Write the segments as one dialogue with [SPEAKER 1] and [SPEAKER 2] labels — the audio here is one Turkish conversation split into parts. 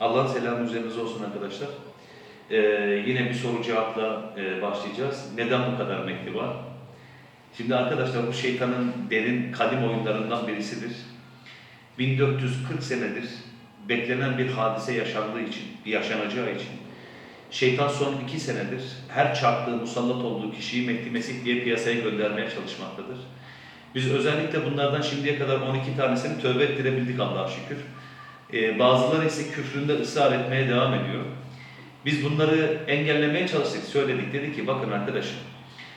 [SPEAKER 1] Allah'ın selamı üzerinize olsun arkadaşlar. Ee, yine bir soru cevapla e, başlayacağız. Neden bu kadar var? Şimdi arkadaşlar bu şeytanın derin kadim oyunlarından birisidir. 1440 senedir beklenen bir hadise yaşandığı için, yaşanacağı için şeytan son iki senedir her çarptığı musallat olduğu kişiyi Mehdi Mesih diye piyasaya göndermeye çalışmaktadır. Biz özellikle bunlardan şimdiye kadar 12 tanesini tövbe ettirebildik Allah'a şükür. Ee, bazıları ise küfründe ısrar etmeye devam ediyor. Biz bunları engellemeye çalıştık, söyledik. Dedik ki bakın arkadaşım,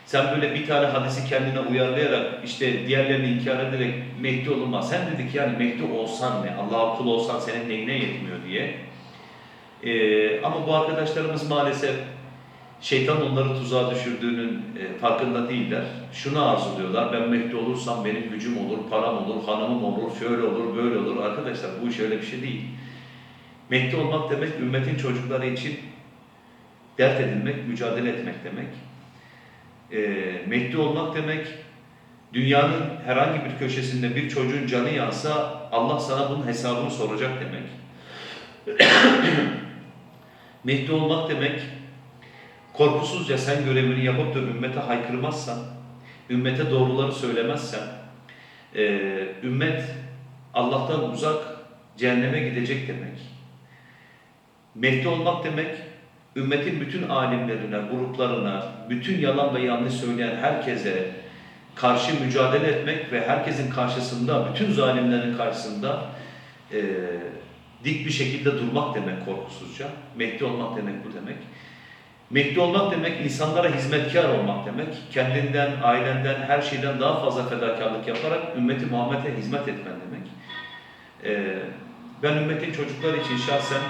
[SPEAKER 1] sen böyle bir tane hadisi kendine uyarlayarak işte diğerlerini inkar ederek Mehdi olunmaz. Sen dedik yani Mehdi olsan ne, Allah'a kul olsan senin neyine yetmiyor diye. Ee, ama bu arkadaşlarımız maalesef şeytan onları tuzağa düşürdüğünün e, farkında değiller. Şunu arzuluyorlar, ben Mehdi olursam benim gücüm olur, param olur, hanımım olur, şöyle olur, böyle olur. Arkadaşlar bu iş öyle bir şey değil. Mehdi olmak demek ümmetin çocukları için dert edilmek, mücadele etmek demek. Ee, Mehdi olmak demek dünyanın herhangi bir köşesinde bir çocuğun canı yansa Allah sana bunun hesabını soracak demek. Mehdi olmak demek korkusuzca sen görevini yapıp da ümmete haykırmazsan, ümmete doğruları söylemezsen, e, ümmet Allah'tan uzak cehenneme gidecek demek. Mehdi olmak demek, ümmetin bütün alimlerine, gruplarına, bütün yalan ve yanlış söyleyen herkese karşı mücadele etmek ve herkesin karşısında, bütün zalimlerin karşısında e, dik bir şekilde durmak demek korkusuzca. Mehdi olmak demek bu demek. Mehdi olmak demek insanlara hizmetkar olmak demek. Kendinden, ailenden, her şeyden daha fazla fedakarlık yaparak ümmeti Muhammed'e hizmet etmen demek. Ee, ben ümmetin çocukları için şahsen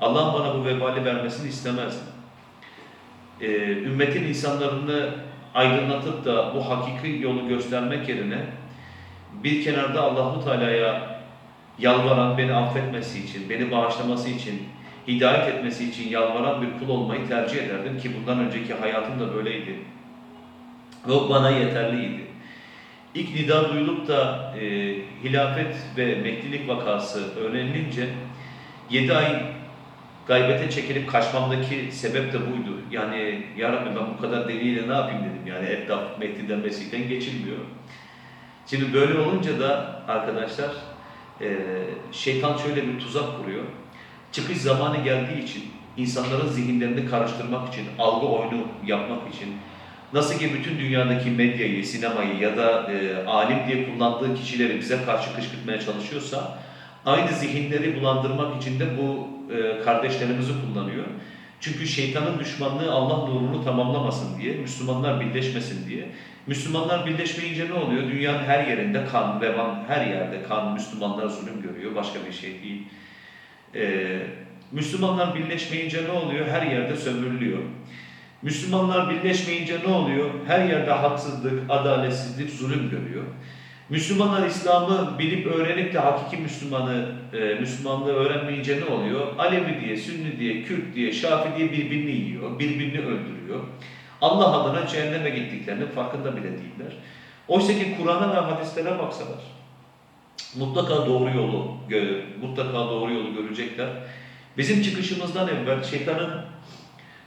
[SPEAKER 1] Allah'ın bana bu vebali vermesini istemezdim. Ee, ümmetin insanlarını aydınlatıp da bu hakiki yolu göstermek yerine bir kenarda Allahu Teala'ya yalvaran, beni affetmesi için, beni bağışlaması için, hidayet etmesi için yalvaran bir kul olmayı tercih ederdim ki bundan önceki hayatım da böyleydi. Ve o bana yeterliydi. İlk nida duyulup da e, hilafet ve mehdilik vakası öğrenilince 7 ay gaybete çekilip kaçmamdaki sebep de buydu. Yani ya Rabbi ben bu kadar deliyle ne yapayım dedim. Yani etraf Mehdi'den Mesih'ten geçilmiyor. Şimdi böyle olunca da arkadaşlar e, şeytan şöyle bir tuzak kuruyor. Çıkış zamanı geldiği için insanların zihinlerini karıştırmak için, algı oyunu yapmak için nasıl ki bütün dünyadaki medyayı, sinemayı ya da e, alim diye kullandığı kişileri bize karşı kışkırtmaya çalışıyorsa aynı zihinleri bulandırmak için de bu e, kardeşlerimizi kullanıyor. Çünkü şeytanın düşmanlığı Allah nurunu tamamlamasın diye, Müslümanlar birleşmesin diye. Müslümanlar birleşmeyince ne oluyor? Dünyanın her yerinde kan, revan, her yerde kan, Müslümanlar zulüm görüyor, başka bir şey değil. Ee, Müslümanlar birleşmeyince ne oluyor? Her yerde sömürülüyor. Müslümanlar birleşmeyince ne oluyor? Her yerde haksızlık, adaletsizlik, zulüm görüyor. Müslümanlar İslam'ı bilip öğrenip de hakiki Müslümanı, e, Müslümanlığı öğrenmeyince ne oluyor? Alevi diye, Sünni diye, Kürt diye, Şafi diye birbirini yiyor, birbirini öldürüyor. Allah adına cehenneme gittiklerinin farkında bile değiller. Oysa ki Kur'an'a ve hadislere baksalar, mutlaka doğru yolu, mutlaka doğru yolu görecekler. Bizim çıkışımızdan evvel şeytanın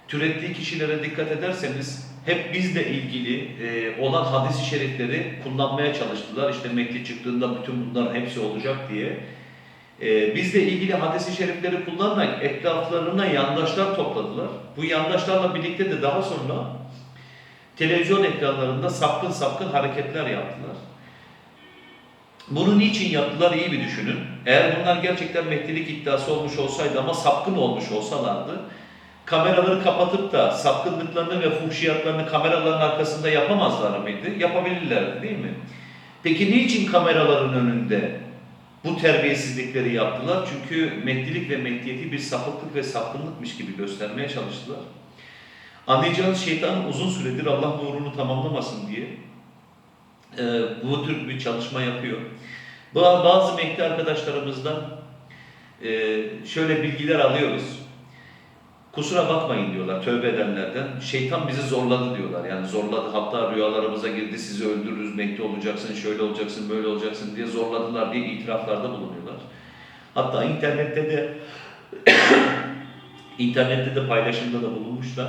[SPEAKER 1] türettiği kişilere dikkat ederseniz hep bizle ilgili e, olan hadis-i şerifleri kullanmaya çalıştılar. İşte Mehdi çıktığında bütün bunların hepsi olacak diye. E, bizle ilgili hadis-i şerifleri kullanarak etraflarına yandaşlar topladılar. Bu yandaşlarla birlikte de daha sonra televizyon ekranlarında sapkın sapkın hareketler yaptılar. Bunu niçin yaptılar iyi bir düşünün. Eğer bunlar gerçekten Mehdilik iddiası olmuş olsaydı ama sapkın olmuş olsalardı kameraları kapatıp da sapkınlıklarını ve fuhşiyatlarını kameraların arkasında yapamazlar mıydı? Yapabilirlerdi değil mi? Peki niçin kameraların önünde bu terbiyesizlikleri yaptılar? Çünkü Mehdilik ve Mehdiyeti bir sapıklık ve sapkınlıkmış gibi göstermeye çalıştılar. Anlayacağınız şeytan uzun süredir Allah nurunu tamamlamasın diye e, bu tür bir çalışma yapıyor. Ba- Bazı Mehdi arkadaşlarımızdan e, şöyle bilgiler alıyoruz. Kusura bakmayın diyorlar tövbe edenlerden. Şeytan bizi zorladı diyorlar. Yani zorladı. Hatta rüyalarımıza girdi sizi öldürürüz, Mehdi olacaksın, şöyle olacaksın, böyle olacaksın diye zorladılar diye itiraflarda bulunuyorlar. Hatta internette de internette de paylaşımda da bulunmuşlar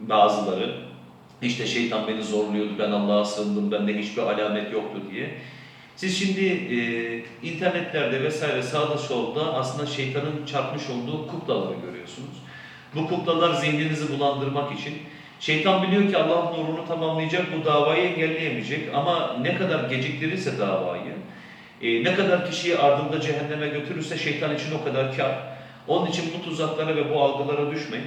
[SPEAKER 1] bazıları. İşte şeytan beni zorluyordu, ben Allah'a sığındım, bende hiçbir alamet yoktu diye. Siz şimdi e, internetlerde vesaire sağda solda aslında şeytanın çarpmış olduğu kuklaları görüyorsunuz. Bu kuklalar zihninizi bulandırmak için. Şeytan biliyor ki Allah'ın nurunu tamamlayacak, bu davayı engelleyemeyecek ama ne kadar geciktirirse davayı, e, ne kadar kişiyi ardında cehenneme götürürse şeytan için o kadar kar. Onun için bu tuzaklara ve bu algılara düşmeyin.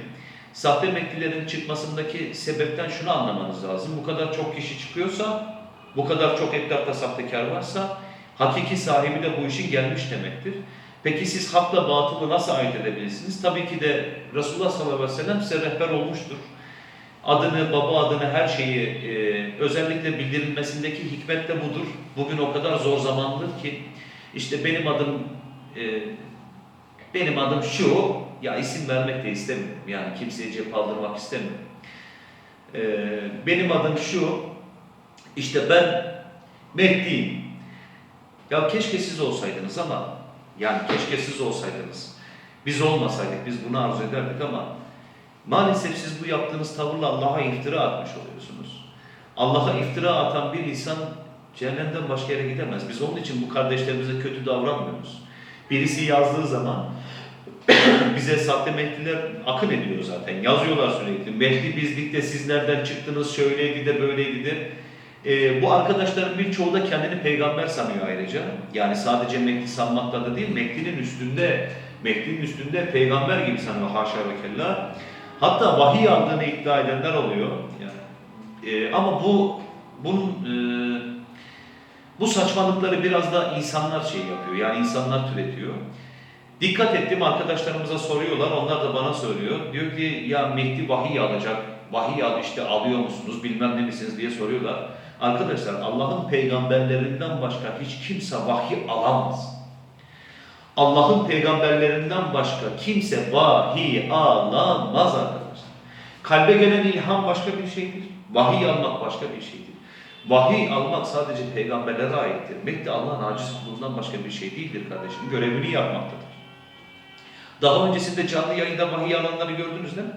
[SPEAKER 1] Sahte meklilerin çıkmasındaki sebepten şunu anlamanız lazım. Bu kadar çok kişi çıkıyorsa, bu kadar çok etrafta sahtekar varsa, hakiki sahibi de bu işin gelmiş demektir. Peki siz hakla batılı nasıl ayırt edebilirsiniz? Tabii ki de Resulullah sallallahu aleyhi ve sellem size rehber olmuştur. Adını, baba adını, her şeyi e, özellikle bildirilmesindeki hikmet de budur. Bugün o kadar zor zamandır ki işte benim adım e, benim adım şu, ya isim vermek de istemiyorum. Yani kimseye cep aldırmak istemiyorum. E, benim adım şu, işte ben Mehdi'yim. Ya keşke siz olsaydınız ama yani keşke siz olsaydınız. Biz olmasaydık, biz bunu arzu ederdik ama maalesef siz bu yaptığınız tavırla Allah'a iftira atmış oluyorsunuz. Allah'a iftira atan bir insan cehennemden başka yere gidemez. Biz onun için bu kardeşlerimize kötü davranmıyoruz. Birisi yazdığı zaman bize sahte Mehdiler akın ediyor zaten. Yazıyorlar sürekli. Mehdi bizlikte siz nereden çıktınız, şöyleydi de böyleydi de. Ee, bu arkadaşların birçoğu da kendini peygamber sanıyor ayrıca. Yani sadece Mehdi sanmakla da değil, Mehdi'nin üstünde, Mehdi'nin üstünde peygamber gibi sanıyor haşa ve kella. Hatta vahiy aldığını iddia edenler oluyor. Yani, e, ama bu bunun e, bu saçmalıkları biraz da insanlar şey yapıyor. Yani insanlar türetiyor. Dikkat ettim arkadaşlarımıza soruyorlar. Onlar da bana söylüyor. Diyor ki ya Mehdi vahiy alacak. Vahiy al işte alıyor musunuz bilmem ne misiniz diye soruyorlar. Arkadaşlar Allah'ın peygamberlerinden başka hiç kimse vahiy alamaz. Allah'ın peygamberlerinden başka kimse vahiy alamaz arkadaşlar. Kalbe gelen ilham başka bir şeydir. Vahiy almak başka bir şeydir. Vahiy almak sadece peygamberlere aittir. Mehdi Allah'ın aciz kulundan başka bir şey değildir kardeşim. Görevini yapmaktadır. Daha öncesinde canlı yayında vahiy alanları gördünüz değil mi?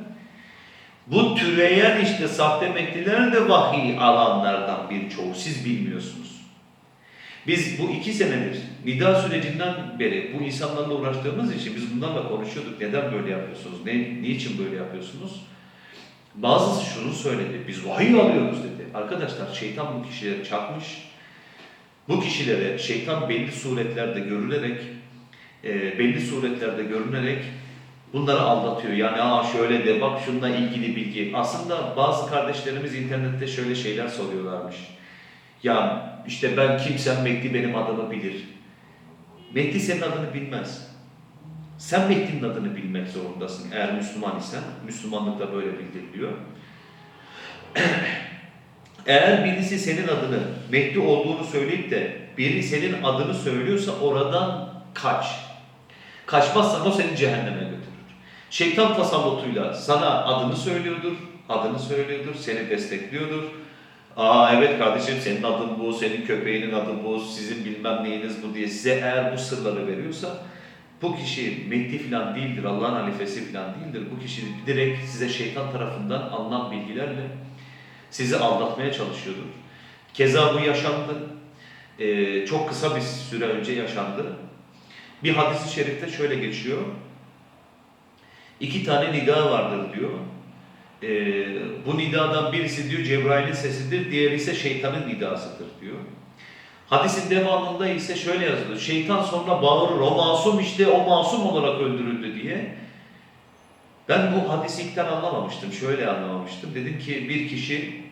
[SPEAKER 1] Bu türeyen işte sahte Mehdiler de vahiy alanlardan birçoğu. Siz bilmiyorsunuz. Biz bu iki senedir nida sürecinden beri bu insanlarla uğraştığımız için biz bunlarla konuşuyorduk. Neden böyle yapıyorsunuz? Ne, niçin böyle yapıyorsunuz? Bazısı şunu söyledi. Biz vahiy alıyoruz dedi. Arkadaşlar şeytan bu kişilere çarpmış. Bu kişilere şeytan belli suretlerde görülerek e, belli suretlerde görünerek bunları aldatıyor. Yani aa şöyle de bak şununla ilgili bilgi. Aslında bazı kardeşlerimiz internette şöyle şeyler soruyorlarmış. Ya işte ben kimsem Mehdi benim adımı bilir. Mehdi senin adını bilmez. Sen Mehdi'nin adını bilmek zorundasın eğer Müslüman isen. Müslümanlıkla böyle bildiriliyor. Eğer birisi senin adını Mehdi olduğunu söyleyip de biri senin adını söylüyorsa oradan kaç. Kaçmazsan o seni cehenneme götürür. Şeytan tasallutuyla sana adını söylüyordur, adını söylüyordur, seni destekliyordur. Aa evet kardeşim senin adın bu, senin köpeğinin adı bu, sizin bilmem neyiniz bu diye size eğer bu sırları veriyorsa bu kişi Mehdi falan değildir, Allah'ın halifesi falan değildir. Bu kişi direkt size şeytan tarafından alınan bilgilerle sizi aldatmaya çalışıyordur. Keza bu yaşandı. Ee, çok kısa bir süre önce yaşandı. Bir hadis-i şerifte şöyle geçiyor. İki tane nida vardır diyor. Ee, bu nidadan birisi diyor Cebrail'in sesidir, diğeri ise şeytanın nidasıdır diyor. Hadisin devamında ise şöyle yazılıyor. Şeytan sonra bağırır, o masum işte, o masum olarak öldürüldü diye. Ben bu hadisi ilkten anlamamıştım, şöyle anlamamıştım. Dedim ki bir kişi,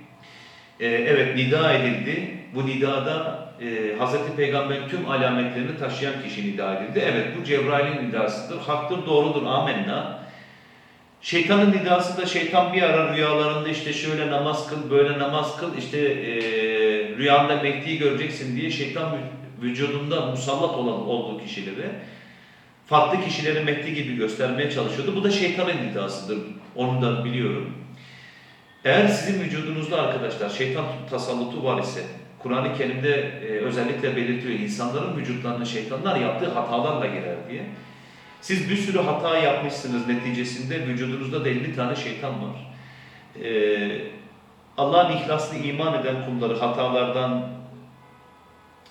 [SPEAKER 1] e, evet nida edildi. Bu nidada e, Hz. Peygamber'in tüm alametlerini taşıyan kişi nida edildi. Evet bu Cebrail'in nidasıdır, haktır, doğrudur, amenna. Şeytanın nidası da şeytan bir ara rüyalarında işte şöyle namaz kıl, böyle namaz kıl, işte e, rüyanda Mehdi'yi göreceksin diye şeytan vü- vücudunda musallat olan olduğu kişilere farklı kişileri Mehdi gibi göstermeye çalışıyordu. Bu da şeytanın nidasıdır. Onu da biliyorum. Eğer sizin vücudunuzda arkadaşlar şeytan tasallutu var ise Kur'an-ı Kerim'de e, özellikle belirtiyor insanların vücutlarına şeytanlar yaptığı hatalarla girer diye. Siz bir sürü hata yapmışsınız neticesinde vücudunuzda da 50 tane şeytan var. Ee, Allah'ın ihlaslı iman eden kulları hatalardan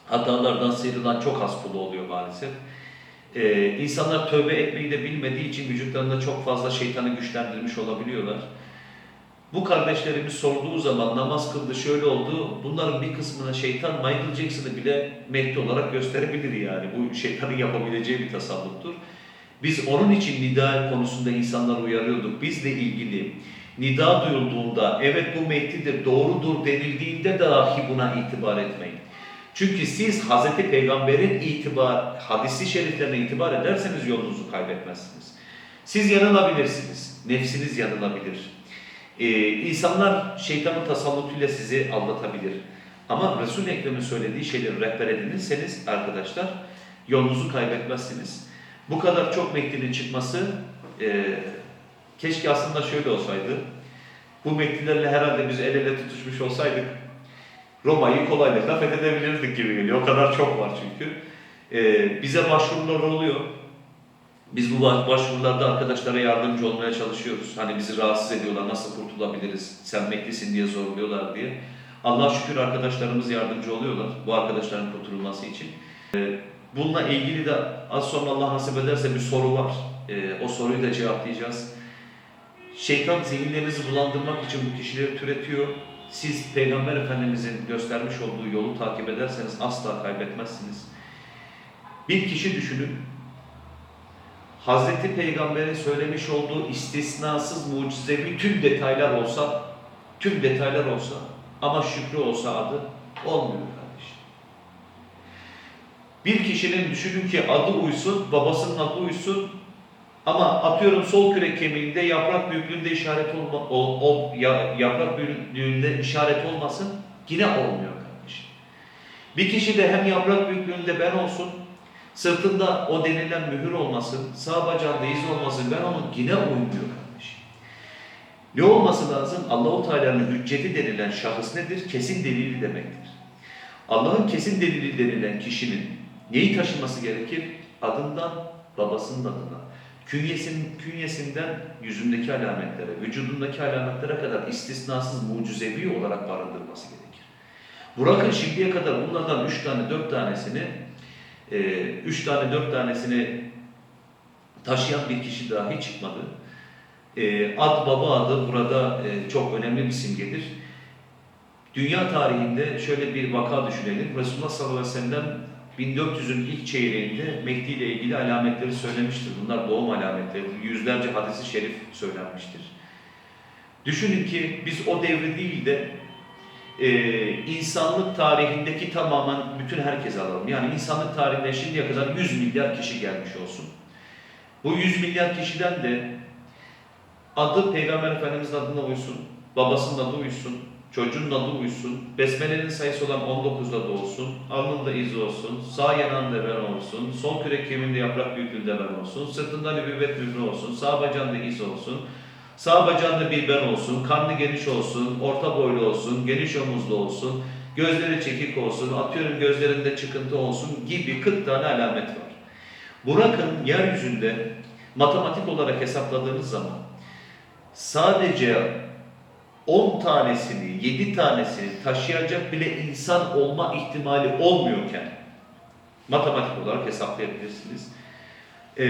[SPEAKER 1] hatalardan sıyrılan çok az kulu oluyor maalesef. Ee, insanlar tövbe etmeyi de bilmediği için vücutlarında çok fazla şeytanı güçlendirmiş olabiliyorlar. Bu kardeşlerimiz sorduğu zaman namaz kıldı şöyle oldu. Bunların bir kısmına şeytan Michael Jackson'ı bile Mehdi olarak gösterebilir yani. Bu şeytanın yapabileceği bir tasalluttur. Biz onun için nida konusunda insanları uyarıyorduk. Bizle ilgili nida duyulduğunda evet bu Mehdi'dir, doğrudur denildiğinde dahi buna itibar etmeyin. Çünkü siz Hz. Peygamber'in itibar, hadisi şeriflerine itibar ederseniz yolunuzu kaybetmezsiniz. Siz yanılabilirsiniz, nefsiniz yanılabilir. Ee, insanlar şeytanın tasallutuyla sizi aldatabilir. Ama Resul-i Ekrem'in söylediği şeyleri rehber edinirseniz arkadaşlar yolunuzu kaybetmezsiniz. Bu kadar çok Mehdi'nin çıkması e, keşke aslında şöyle olsaydı. Bu Mehdi'lerle herhalde biz el ele tutuşmuş olsaydık Roma'yı kolaylıkla fethedebilirdik gibi geliyor. O kadar çok var çünkü. E, bize başvurular oluyor. Biz bu baş- başvurularda arkadaşlara yardımcı olmaya çalışıyoruz. Hani bizi rahatsız ediyorlar, nasıl kurtulabiliriz, sen Mehdi'sin diye zorluyorlar diye. Allah şükür arkadaşlarımız yardımcı oluyorlar bu arkadaşların kurtulması için. Ee, Bununla ilgili de az sonra Allah nasip ederse bir soru var. Ee, o soruyu da cevaplayacağız. Şeytan zihinlerinizi bulandırmak için bu kişileri türetiyor. Siz Peygamber Efendimizin göstermiş olduğu yolu takip ederseniz asla kaybetmezsiniz. Bir kişi düşünün, Hazreti Peygamber'in söylemiş olduğu istisnasız mucizevi tüm detaylar olsa, tüm detaylar olsa ama şükrü olsa adı olmuyor kardeşim. Bir kişinin düşünün ki adı uysun, babasının adı uysun ama atıyorum sol kürek kemiğinde yaprak büyüklüğünde işaret olma, o, o, ya- yaprak büyüklüğünde işaret olmasın yine olmuyor kardeşim. Bir kişi de hem yaprak büyüklüğünde ben olsun, Sırtında o denilen mühür olmasın, sağ bacağında iz olmasın, ben onun yine uymuyor kardeşim. Ne olması lazım? Allahu Teala'nın hücceti denilen şahıs nedir? Kesin delili demektir. Allah'ın kesin delili denilen kişinin neyi taşıması gerekir? Adından, babasının adına. Künyesinin, künyesinden yüzündeki alametlere, vücudundaki alametlere kadar istisnasız mucizevi olarak barındırması gerekir. Bırakın şimdiye kadar bunlardan üç tane, dört tanesini e, üç tane dört tanesini taşıyan bir kişi dahi çıkmadı. E, ad baba adı burada e, çok önemli bir simgedir. Dünya tarihinde şöyle bir vaka düşünelim. Resulullah sallallahu aleyhi ve sellem 1400'ün ilk çeyreğinde Mehdi ile ilgili alametleri söylemiştir. Bunlar doğum alametleri. Yüzlerce hadisi şerif söylenmiştir. Düşünün ki biz o devri değil de e, insanlık tarihindeki tamamen bütün herkes alalım. Yani insanlık tarihinde şimdiye kadar 100 milyar kişi gelmiş olsun. Bu 100 milyar kişiden de adı Peygamber Efendimiz'in adına uysun, babasının adı uysun, çocuğun adı uysun, Besmele'nin sayısı olan 19'da da olsun, alnında iz olsun, sağ yanağında ben olsun, sol kürek kemiğinde yaprak büyüklüğünde ben olsun, sırtında nübüvvet mührü olsun, sağ bacağında iz olsun, Sağ bacağında bir ben olsun, karnı geniş olsun, orta boylu olsun, geniş omuzlu olsun, gözleri çekik olsun, atıyorum gözlerinde çıkıntı olsun gibi 40 tane alamet var. Bırakın yeryüzünde matematik olarak hesapladığınız zaman sadece 10 tanesini, 7 tanesini taşıyacak bile insan olma ihtimali olmuyorken matematik olarak hesaplayabilirsiniz e,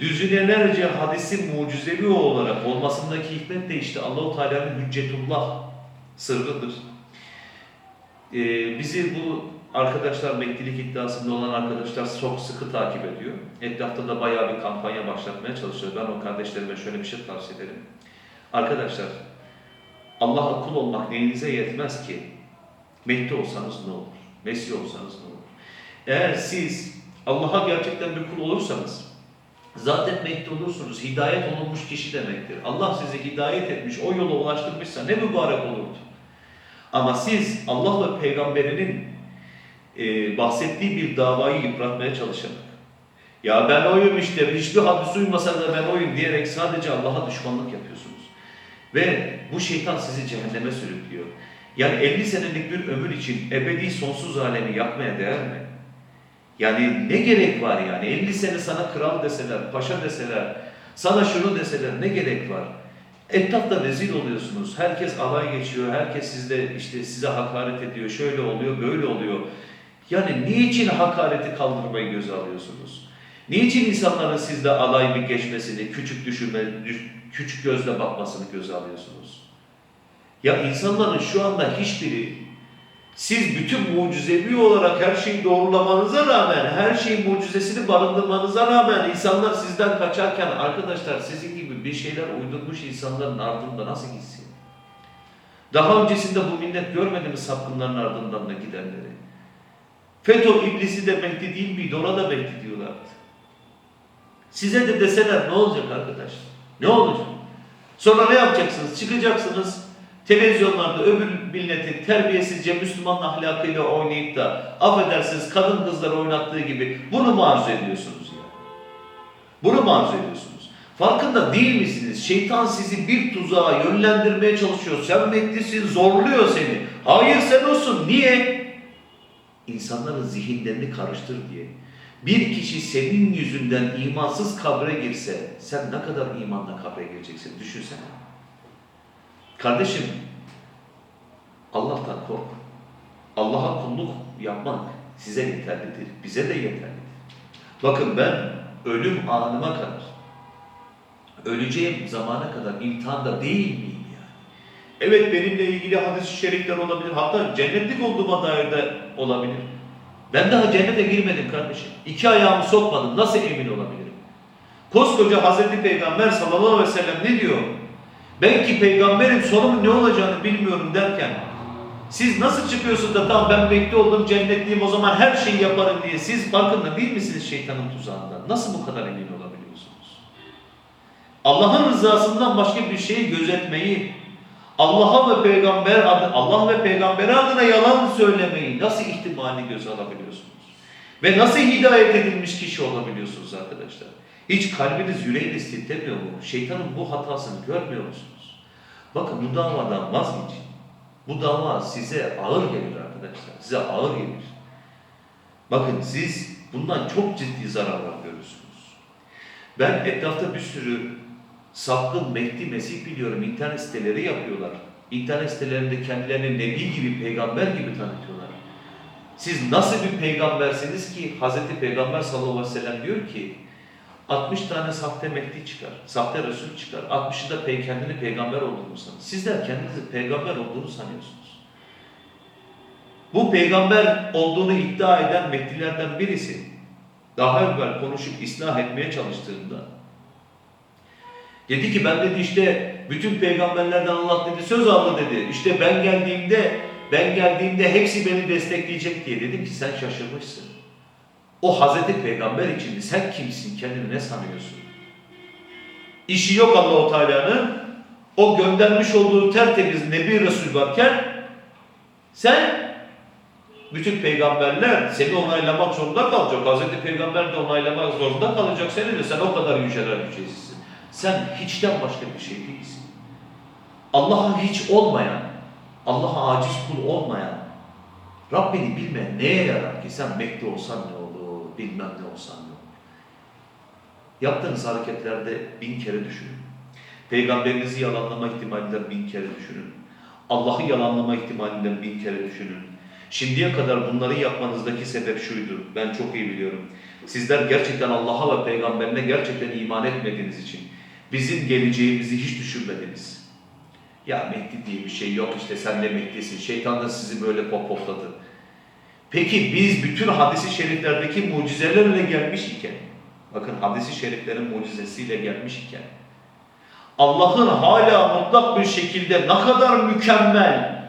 [SPEAKER 1] düzinelerce hadisin mucizevi olarak olmasındaki hikmet de işte Allahu Teala'nın hüccetullah sırrıdır. E, bizi bu arkadaşlar Mehdilik iddiasında olan arkadaşlar çok sıkı takip ediyor. Etrafta da bayağı bir kampanya başlatmaya çalışıyor. Ben o kardeşlerime şöyle bir şey tavsiye ederim. Arkadaşlar Allah'a kul olmak neyinize yetmez ki? Mehdi olsanız ne olur? Mesih olsanız ne olur? Eğer siz Allah'a gerçekten bir kul olursanız zaten Mehdi olursunuz. Hidayet olunmuş kişi demektir. Allah sizi hidayet etmiş, o yola ulaştırmışsa ne mübarek olurdu. Ama siz Allah ve peygamberinin e, bahsettiği bir davayı yıpratmaya çalışarak ya ben oyum işte, hiçbir hadis uymasa da ben oyum diyerek sadece Allah'a düşmanlık yapıyorsunuz. Ve bu şeytan sizi cehenneme sürüklüyor. Yani 50 senelik bir ömür için ebedi sonsuz alemi yakmaya değer mi? Yani ne gerek var yani? 50 sene sana kral deseler, paşa deseler, sana şunu deseler ne gerek var? Etrafta rezil oluyorsunuz. Herkes alay geçiyor. Herkes sizde işte size hakaret ediyor. Şöyle oluyor, böyle oluyor. Yani niçin hakareti kaldırmayı göze alıyorsunuz? Niçin insanların sizde alay bir geçmesini, küçük düşürme, düş- küçük gözle bakmasını göze alıyorsunuz? Ya insanların şu anda hiçbiri siz bütün mucizevi olarak her şeyi doğrulamanıza rağmen, her şeyin mucizesini barındırmanıza rağmen insanlar sizden kaçarken arkadaşlar sizin gibi bir şeyler uydurmuş insanların ardında nasıl gitsin? Daha öncesinde bu millet görmedi mi sapkınların ardından da gidenleri? FETÖ iblisi de Mehdi değil miydi? Ona da Mehdi diyorlardı. Size de deseler ne olacak arkadaşlar? Ne olacak? Sonra ne yapacaksınız? Çıkacaksınız televizyonlarda öbür milletin terbiyesizce Müslüman ahlakıyla oynayıp da affedersiniz kadın kızlar oynattığı gibi bunu mu ediyorsunuz ya? Bunu mu ediyorsunuz? Farkında değil misiniz? Şeytan sizi bir tuzağa yönlendirmeye çalışıyor. Sen Mehdi'sin, zorluyor seni. Hayır sen olsun. Niye? İnsanların zihinlerini karıştır diye. Bir kişi senin yüzünden imansız kabre girse, sen ne kadar imanla kabre gireceksin düşünsene. Kardeşim, Allah'tan kork. Allah'a kulluk yapmak size yeterlidir, bize de yeterlidir. Bakın ben ölüm anıma kadar, öleceğim zamana kadar imtihanda değil miyim yani? Evet benimle ilgili hadis-i şerifler olabilir, hatta cennetlik olduğuma dair de olabilir. Ben daha cennete girmedim kardeşim. İki ayağımı sokmadım, nasıl emin olabilirim? Koskoca Hazreti Peygamber sallallahu aleyhi ve sellem ne diyor? Ben ki peygamberim sonumun ne olacağını bilmiyorum derken siz nasıl çıkıyorsunuz da tamam ben bekli oldum cennetliyim o zaman her şeyi yaparım diye siz farkında değil misiniz şeytanın tuzağından? Nasıl bu kadar emin olabiliyorsunuz? Allah'ın rızasından başka bir şeyi gözetmeyi, Allah'a ve peygamber adı, Allah ve peygamber adına yalan söylemeyi nasıl ihtimalini göze alabiliyorsunuz? Ve nasıl hidayet edilmiş kişi olabiliyorsunuz arkadaşlar? Hiç kalbiniz yüreğiniz titremiyor mu? Şeytanın bu hatasını görmüyor musunuz? Bakın bu davadan vazgeçin. Bu dava size ağır gelir arkadaşlar. Size ağır gelir. Bakın siz bundan çok ciddi zararlar görürsünüz. Ben etrafta bir sürü sapkın Mehdi Mesih biliyorum. İnternet siteleri yapıyorlar. İnternet sitelerinde kendilerini Nebi gibi, peygamber gibi tanıtıyorlar. Siz nasıl bir peygambersiniz ki Hazreti Peygamber sallallahu aleyhi ve sellem diyor ki 60 tane sahte Mehdi çıkar, sahte Resul çıkar. 60'ı da pey kendini peygamber olduğunu sanır. Sizler kendinizi peygamber olduğunu sanıyorsunuz. Bu peygamber olduğunu iddia eden Mehdilerden birisi daha evvel konuşup ıslah etmeye çalıştığında dedi ki ben dedi işte bütün peygamberlerden Allah dedi söz aldı dedi. İşte ben geldiğimde ben geldiğimde hepsi beni destekleyecek diye dedim ki sen şaşırmışsın. O Hazreti Peygamber içindi. Sen kimsin? Kendini ne sanıyorsun? İşi yok Allahu Teala'nın. O göndermiş olduğu tertemiz Nebi Resul varken sen bütün peygamberler seni onaylamak zorunda kalacak. Hazreti Peygamber de onaylamak zorunda kalacak seni de sen o kadar yüceler yücesisin. Sen hiçten başka bir şey değilsin. Allah'a hiç olmayan, Allah'a aciz kul olmayan, Rabbini bilmeyen neye yarar ki? Sen Mehdi olsan ne olur, bilmem ne olsan olur. Yaptığınız hareketlerde bin kere düşünün. Peygamberinizi yalanlama ihtimalinden bin kere düşünün. Allah'ı yalanlama ihtimalinden bin kere düşünün. Şimdiye kadar bunları yapmanızdaki sebep şuydu. Ben çok iyi biliyorum. Sizler gerçekten Allah'a ve peygamberine gerçekten iman etmediğiniz için bizim geleceğimizi hiç düşünmediniz. Ya Mehdi diye bir şey yok işte sen de Mehdi'sin. Şeytan da sizi böyle popopladı. Peki biz bütün hadisi şeriflerdeki mucizelerle gelmiş iken, bakın hadisi şeriflerin mucizesiyle gelmiş iken, Allah'ın hala mutlak bir şekilde ne kadar mükemmel,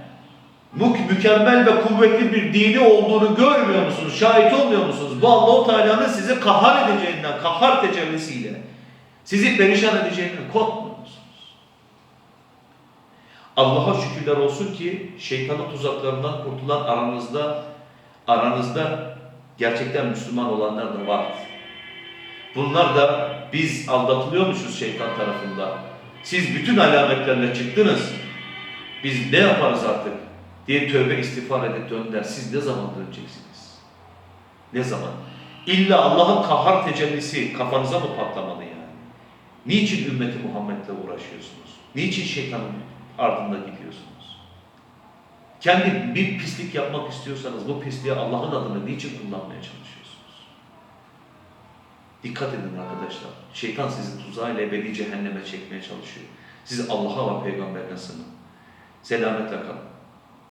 [SPEAKER 1] mü- mükemmel ve kuvvetli bir dini olduğunu görmüyor musunuz? Şahit olmuyor musunuz? Bu Allahu Teala'nın sizi kahar edeceğinden, kahar tecellisiyle, sizi perişan edeceğinden korkmuyor musunuz? Allah'a şükürler olsun ki şeytanın tuzaklarından kurtulan aranızda aranızda gerçekten Müslüman olanlar da var. Bunlar da biz aldatılıyormuşuz şeytan tarafından. Siz bütün alametlerle çıktınız. Biz ne yaparız artık? diye tövbe istiğfar edip döndüler. Siz ne zaman döneceksiniz? Ne zaman? İlla Allah'ın kahhar tecellisi kafanıza mı patlamalı yani? Niçin ümmeti Muhammed'le uğraşıyorsunuz? Niçin şeytanın ardında gidiyorsunuz? Kendi bir pislik yapmak istiyorsanız bu pisliği Allah'ın adını niçin kullanmaya çalışıyorsunuz? Dikkat edin arkadaşlar. Şeytan sizi tuzağıyla ebedi cehenneme çekmeye çalışıyor. Siz Allah'a ve peygamberine sığının. Selametle kalın.